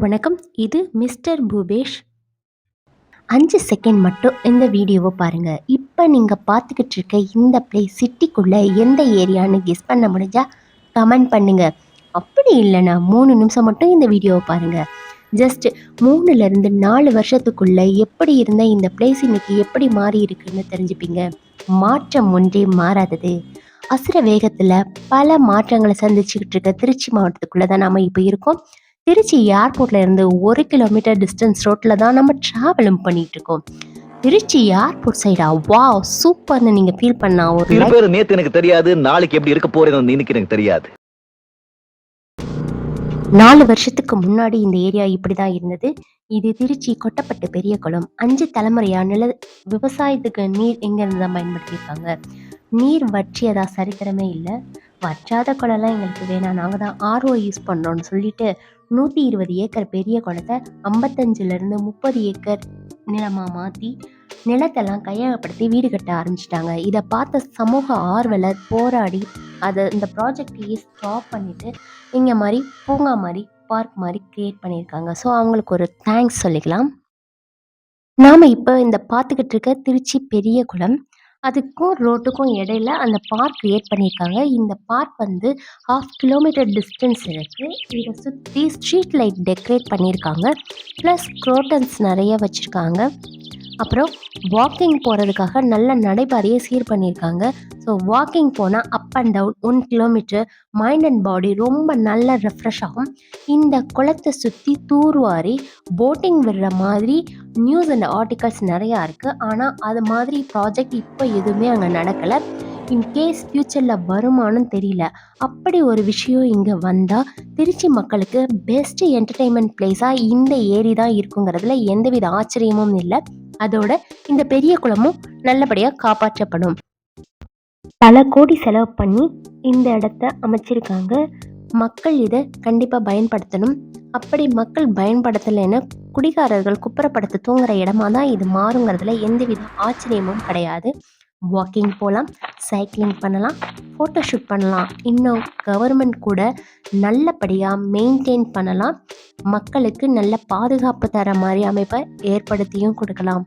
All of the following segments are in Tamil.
வணக்கம். இது மிஸ்டர் பூபேஷ். அஞ்சு செகண்ட் மட்டும் இந்த வீடியோவை பாருங்கள் இப்போ நீங்கள் பார்த்துக்கிட்டு இருக்க இந்த பிளேஸ் சிட்டிக்குள்ளே எந்த ஏரியான்னு கெஸ் பண்ண முடிஞ்சா கமெண்ட் பண்ணுங்கள் அப்படி இல்லைன்னா மூணு நிமிஷம் மட்டும் இந்த வீடியோவை பாருங்கள் ஜஸ்ட் மூணுலேருந்து நாலு வருஷத்துக்குள்ளே எப்படி இருந்த இந்த பிளேஸ் இன்னைக்கு எப்படி மாறி இருக்குன்னு தெரிஞ்சுப்பீங்க. மாற்றம் ஒன்றே மாறாதது. அசுர வேகத்தில் பல மாற்றங்களை சந்திச்சுக்கிட்டு இருக்க திருச்சி மாவட்டத்துக்குள்ளே தான் நாம் இப்போ இருக்கோம். திருச்சி ஏர்போர்ட்ல இருந்து ஒரு கிலோமீட்டர் டிஸ்டன்ஸ் ரோட்ல தான் நம்ம டிராவலும் பண்ணிட்டு இருக்கோம் திருச்சி ஏர்போர்ட் சைடா வா சூப்பர்னு நீங்க ஃபீல் பண்ணா ஒரு சில பேர் நேத்து எனக்கு தெரியாது நாளைக்கு எப்படி இருக்க போறேன்னு இன்னைக்கு எனக்கு தெரியாது. நாலு வருஷத்துக்கு முன்னாடி இந்த ஏரியா இப்படிதான் இருந்தது. இது திருச்சி கொட்டப்பட்டு பெரிய குளம். அஞ்சு தலைமுறையா நில விவசாயத்துக்கு நீர் எங்க இருந்து தான் பயன்படுத்தியிருக்காங்க நீர் வற்றியதா சரித்திரமே இல்லை. வற்றாத குளம்லாம் எங்களுக்கு வேணாம். நாங்கள் தான் ஆர்ஓ யூஸ் பண்ணுறோன்னு சொல்லிட்டு நூற்றி இருபது ஏக்கர் பெரிய குளத்தை ஐம்பத்தஞ்சுலேருந்து முப்பது ஏக்கர் நிலமாக மாற்றி நிலத்தெல்லாம் கையகப்படுத்தி வீடு கட்ட ஆரம்பிச்சிட்டாங்க. இதை பார்த்த சமூக ஆர்வலர் போராடி அதை இந்த ப்ராஜெக்டையே ஸ்டாப் பண்ணிவிட்டு இங்கே மாதிரி பூங்கா மாதிரி பார்க் மாதிரி க்ரியேட் பண்ணியிருக்காங்க. ஸோ அவங்களுக்கு ஒரு தேங்க்ஸ் சொல்லிக்கலாம். நாம் இப்போ இந்த பார்த்துக்கிட்டு இருக்க திருச்சி பெரிய குளம் அதுக்கும் ரோட்டுக்கும் இடையில அந்த பார்க் கிரியேட் பண்ணியிருக்காங்க. இந்த பார்க் வந்து ஹாஃப் கிலோமீட்டர் டிஸ்டன்ஸ் இருக்குது இதை சுற்றி ஸ்ட்ரீட் லைட் டெக்கரேட் பண்ணியிருக்காங்க. ப்ளஸ் க்ரோட்டன்ஸ் நிறைய வச்சுருக்காங்க. அப்புறம் வாக்கிங் போகிறதுக்காக நல்ல நடைபாதையை சீர் பண்ணியிருக்காங்க. ஸோ வாக்கிங் போனால் up and down one kilometre mind and body ரொம்ப நல்ல ரெஃப்ரெஷ் ஆகும். இந்த குளத்தை சுற்றி தூர்வாரி போட்டிங் விடுற மாதிரி நியூஸ் அண்ட் ஆர்டிகல்ஸ் நிறையா இருக்குது ஆனால் அது மாதிரி ப்ராஜெக்ட் இப்போ எதுவுமே அங்கே நடக்கலை. இன்கேஸ் ஃப்யூச்சரில் வருமானம் தெரியல. அப்படி ஒரு விஷயம் இங்கே வந்தால் திருச்சி மக்களுக்கு பெஸ்ட் என்டர்டெயின்மெண்ட் பிளேஸாக இந்த ஏரி தான் இருக்குங்கிறதுல எந்தவித ஆச்சரியமும் இல்லை. அதோட இந்த பெரிய குளமும் நல்லபடியாக காப்பாற்றப்படும். பல கோடி செலவு பண்ணி இந்த இடத்த அமைச்சிருக்காங்க. மக்கள் இதை கண்டிப்பாக பயன்படுத்தணும். அப்படி மக்கள் பயன்படுத்தலைன்னு குடிகாரர்கள் குப்புறப்படுத்த தூங்குற இடமா தான் இது மாறுங்கிறதுல எந்தவித ஆச்சரியமும் கிடையாது. வாக்கிங் போகலாம் சைக்கிளிங் பண்ணலாம் ஃபோட்டோ ஷூட் பண்ணலாம். இன்னும் கவர்மெண்ட் கூட நல்லபடியாக மெயின்டைன் பண்ணலாம். மக்களுக்கு நல்ல பாதுகாப்பு தர மாதிரி அமைப்பை ஏற்படுத்தியும் கொடுக்கலாம்.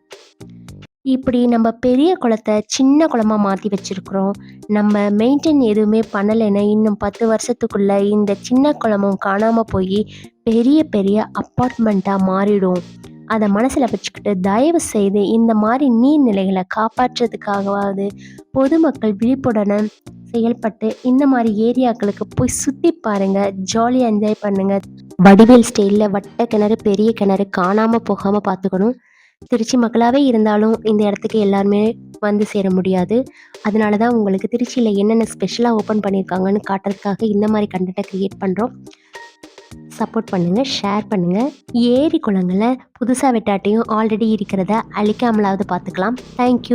இப்படி நம்ம பெரிய குளத்தை சின்ன குளமாக மாற்றி வச்சுருக்குறோம். நம்ம மெயின்டைன் எதுவுமே பண்ணலைன்னா இன்னும் பத்து வருஷத்துக்குள்ளே இந்த சின்ன குளமும் காணாமல் போய் பெரிய பெரிய அப்பார்ட்மெண்ட்டாக மாறிடும். அதை மனசில் வச்சுக்கிட்டு தயவு செய்து இந்த மாதிரி நீர்நிலைகளை காப்பாற்றுறதுக்காகவாவது பொதுமக்கள் விழிப்புடன் செயல்பட்டு இந்த மாதிரி ஏரியாக்களுக்கு போய் சுற்றி பாருங்கள் ஜாலியாக என்ஜாய் பண்ணுங்கள் வடிவேல் ஸ்டைலில் வட்ட கிணறு பெரிய கிணறு காணாமல் போகாமல் பார்த்துக்கணும். திருச்சி மக்களாகவே இருந்தாலும் இந்த இடத்துக்கு எல்லாருமே வந்து சேர முடியாது. அதனால தான் உங்களுக்கு திருச்சியில் என்னென்ன ஸ்பெஷலாக ஓப்பன் பண்ணியிருக்காங்கன்னு காட்டுறதுக்காக இந்த மாதிரி கண்டென்ட்டை க்ரியேட் பண்ணுறோம் சப்போர்ட் பண்ணுங்கள் ஷேர் பண்ணுங்கள் ஏரி குளங்களை புதுசாக வெட்டாட்டியும் ஆல்ரெடி இருக்கிறத அழிக்காமலாவது பார்த்துக்கலாம். தேங்க்யூ